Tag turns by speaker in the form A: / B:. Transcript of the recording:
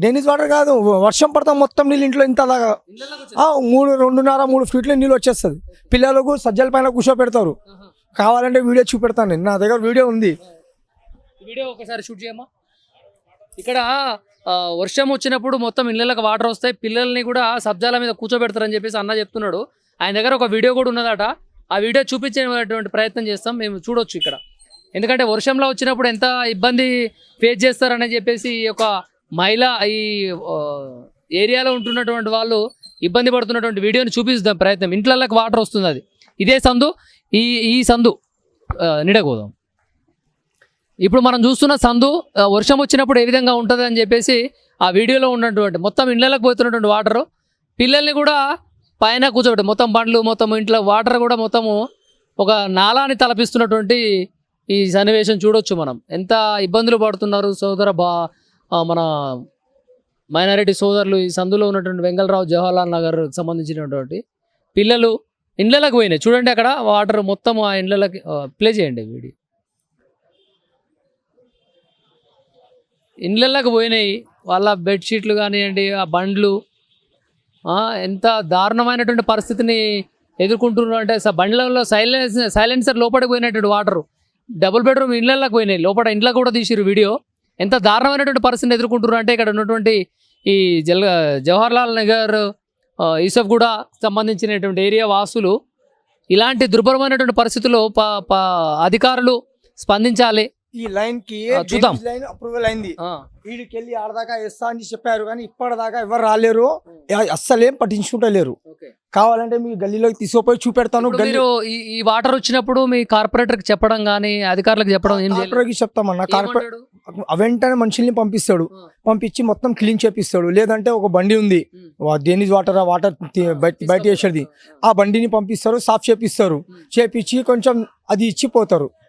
A: Drainage water?
B: కాదు వర్షం పడతా మొత్తం నీళ్ళు ఇంట్లో ఇంత దాకా. మూడు రెండున్నర మూడు ఫీట్ల నీళ్ళు వచ్చేస్తుంది. పిల్లలకు సజ్జల పైన కూర్చోపెడతారు. కావాలంటే వీడియో చూపెడతాను నేను. నా దగ్గర వీడియో ఉంది.
A: వీడియో ఒకసారి షూట్ చేయమ్మా. ఇక్కడ వర్షం వచ్చినప్పుడు మొత్తం ఇళ్ళకి వాటర్ వస్తాయి. పిల్లల్ని కూడా సబ్జాల మీద కూర్చోబెడతారని చెప్పేసి అన్న చెప్తున్నాడు. ఆయన దగ్గర ఒక వీడియో కూడా ఉన్నదట. ఆ వీడియో చూపించేటువంటి ప్రయత్నం చేస్తాం. మేము చూడొచ్చు ఇక్కడ. ఎందుకంటే వర్షంలో వచ్చినప్పుడు ఎంత ఇబ్బంది ఫేస్ చేస్తారని చెప్పేసి ఈ యొక్క మహిళ ఈ ఏరియాలో ఉంటున్నటువంటి వాళ్ళు ఇబ్బంది పడుతున్నటువంటి వీడియోని చూపిస్తాం ప్రయత్నం. ఇంట్లోకి వాటర్ వస్తుంది అది. ఇదే సందు ఈ ఈ సందు నిడగోదాం. ఇప్పుడు మనం చూస్తున్న సందు వర్షం వచ్చినప్పుడు ఏ విధంగా ఉంటుంది అని చెప్పేసి ఆ వీడియోలో ఉన్నటువంటి మొత్తం ఇళ్ళకి పోతున్నటువంటి వాటర్ పిల్లల్ని కూడా పైన కూర్చోబెట్టి మొత్తం బండ్లు మొత్తం ఇంట్లో వాటర్ కూడా మొత్తము ఒక నాలాని తలపిస్తున్నటువంటి ఈ సన్నివేశం చూడొచ్చు మనం. ఎంత ఇబ్బందులు పడుతున్నారు సోదర బా మన మైనారిటీ సోదరులు ఈ సందులో ఉన్నటువంటి వెంగళరావు జవహర్లాల్ నగర్ సంబంధించినటువంటి పిల్లలు ఇండ్లకి పోయినాయి. చూడండి అక్కడ వాటర్ మొత్తం ఆ ఇండ్లకి ప్లే చేయండి వీడియో. ఇండ్లకి పోయినాయి. వాళ్ళ బెడ్షీట్లు కానివ్వండి ఆ బండ్లు ఎంత దారుణమైనటువంటి పరిస్థితిని ఎదుర్కొంటున్నారు అంటే స- బండ్లలో సైలెన్స్ సైలెన్సర్ లోపలికి పోయినటువంటి వాటర్. డబుల్ బెడ్రూమ్ ఇళ్ళకి పోయినాయి. లోపల ఇంట్లో కూడా తీసిరు వీడియో. ఎంత దారుణమైనటువంటి పరిస్థితిని ఎదుర్కొంటున్నారు అంటే ఇక్కడ ఉన్నటువంటి ఈ జల్ జవహర్లాల్ నగర్ ఆ, కూడా సంబంధించినటువంటి ఏరియా వాసులు ఇలాంటి దుర్భరమైనటువంటి పరిస్థితుల్లో ప ప అధికారులు స్పందించాలి.
B: ఈ
A: లైన్కి చూద్దాం.
B: లైన్ అప్రూవల్ అయింది వీడికి వెళ్ళి ఆడదాకా వేస్తా అని చెప్పారు కానీ ఇప్పటిదాకా ఎవరు రాలేరు. అస్సలేం పట్టించుకుంటలేరు. కావాలంటే మీ గల్లీలోకి తీసుకుపోయి చూపెడతాను.
A: ఈ వాటర్ వచ్చినప్పుడు మీ కార్పొరేటర్కి చెప్పడం కానీ అధికారులకు చెప్పడం
B: చెప్తామన్నా కార్పొరేట్
A: ఏమంటాడు?
B: వెంటనే మనుషుల్ని పంపిస్తాడు. పంపించి మొత్తం క్లీన్ చేపిస్తాడు. లేదంటే ఒక బండి ఉంది. దేనిస్ వాటర్? ఆ వాటర్ బయట వేసేది ఆ. బండిని పంపిస్తారు సాఫ్ చేపిస్తారు. చేపించి కొంచెం అది ఇచ్చి పోతారు